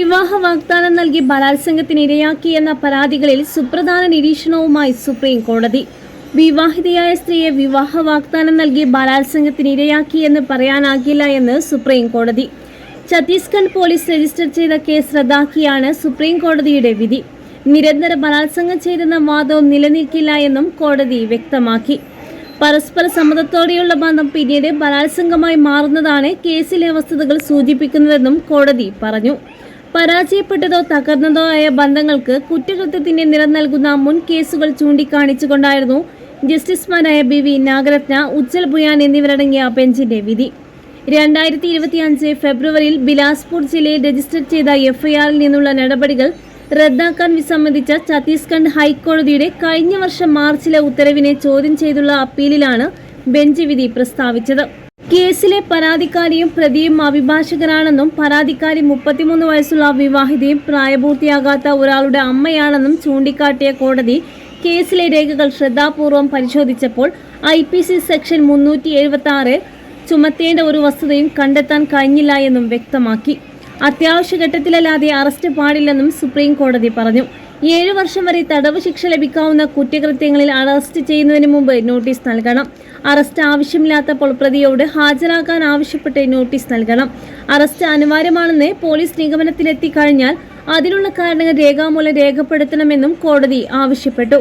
വിവാഹ വാഗ്ദാനം നൽകി ബലാത്സംഗത്തിന് ഇരയാക്കിയെന്ന പരാതികളിൽ സുപ്രധാന നിരീക്ഷണവുമായി സുപ്രീം കോടതി വിവാഹിതയായ സ്ത്രീയെ വിവാഹ വാഗ്ദാനം നൽകി ബലാത്സംഗത്തിന് ഇരയാക്കിയെന്ന് പറയാനാകില്ല എന്ന് സുപ്രീം കോടതി ഛത്തീസ്ഗഡ് പോലീസ് രജിസ്റ്റർ ചെയ്ത കേസ് റദ്ദാക്കിയാണ് സുപ്രീം കോടതിയുടെ വിധി. നിരന്തര ബലാത്സംഗം ചെയ്തെന്ന വാദവും നിലനിൽക്കില്ല എന്നും കോടതി വ്യക്തമാക്കി. പരസ്പര സമ്മതത്തോടെയുള്ള ബന്ധം പിന്നീട് ബലാത്സംഗമായി മാറുന്നതാണ് കേസിലെ വസ്തുതകൾ സൂചിപ്പിക്കുന്നതെന്നും കോടതി പറഞ്ഞു. പരാജയപ്പെട്ടതോ തകർന്നതോ ആയ ബന്ധങ്ങൾക്ക് കുറ്റകൃത്യത്തിന്റെ നിറം നൽകുന്ന മുൻ കേസുകൾ ചൂണ്ടിക്കാണിച്ചുകൊണ്ടായിരുന്നു ജസ്റ്റിസുമാരായ ബി വി നാഗരത്ന ഉജ്ജൽ ബുയാൻ എന്നിവരടങ്ങിയ ബെഞ്ചിന്റെ വിധി. രണ്ടായിരത്തി ഇരുപത്തിയഞ്ച് ഫെബ്രുവരിയിൽ ബിലാസ്പൂർ ജില്ലയിൽ രജിസ്റ്റർ ചെയ്ത എഫ്ഐആറിൽ നിന്നുള്ള നടപടികൾ റദ്ദാക്കാൻ വിസമ്മതിച്ച ഛത്തീസ്ഗഡ് ഹൈക്കോടതിയുടെ കഴിഞ്ഞ വർഷം മാർച്ചിലെ ഉത്തരവിനെ ചോദ്യം ചെയ്തുള്ള അപ്പീലിലാണ് ബെഞ്ച് വിധി പ്രസ്താവിച്ചത്. കേസിലെ പരാതിക്കാരിയും പ്രതിയും അഭിഭാഷകരാണെന്നും പരാതിക്കാരി മുപ്പത്തിമൂന്ന് വയസ്സുള്ള വിവാഹിതയും പ്രായപൂർത്തിയാകാത്ത ഒരാളുടെ അമ്മയാണെന്നും ചൂണ്ടിക്കാട്ടിയ കോടതി കേസിലെ രേഖകൾ ശ്രദ്ധാപൂർവം പരിശോധിച്ചപ്പോൾ ഐ പി സി സെക്ഷൻ മുന്നൂറ്റി എഴുപത്തി ആറ് ചുമത്തേണ്ട ഒരു വസ്തുതയും കണ്ടെത്താൻ കഴിഞ്ഞില്ല എന്നും വ്യക്തമാക്കി. അത്യാവശ്യ ഘട്ടത്തിലല്ലാതെ അറസ്റ്റ് പാടില്ലെന്നും സുപ്രീം കോടതി പറഞ്ഞു. ഏഴു വർഷം വരെ തടവ് ശിക്ഷ ലഭിക്കാവുന്ന കുറ്റകൃത്യങ്ങളിൽ അറസ്റ്റ് ചെയ്യുന്നതിന് മുമ്പ് നോട്ടീസ് നൽകണം. അറസ്റ്റ് ആവശ്യമില്ലാത്തപ്പോൾ പ്രതിയോട് ഹാജരാകാൻ ആവശ്യപ്പെട്ട് നോട്ടീസ് നൽകണം. അറസ്റ്റ് അനിവാര്യമാണെന്ന് പോലീസ് നിഗമനത്തിലെത്തി കഴിഞ്ഞാൽ അതിനുള്ള കാരണങ്ങൾ രേഖാമൂലം രേഖപ്പെടുത്തണമെന്നും കോടതി ആവശ്യപ്പെട്ടു.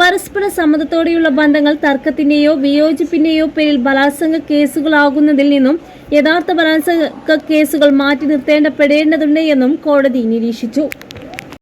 പരസ്പര സമ്മതത്തോടെയുള്ള ബന്ധങ്ങൾ തർക്കത്തിന്റെയോ വിയോജിപ്പിന്റെയോ പേരിൽ ബലാത്സംഗ കേസുകളാകുന്നതിൽ നിന്നും യഥാർത്ഥ ബലാത്സംഗ കേസുകൾ മാറ്റി നിർത്തേണ്ടപ്പെടേണ്ടതുണ്ട് എന്നും കോടതി നിരീക്ഷിച്ചു.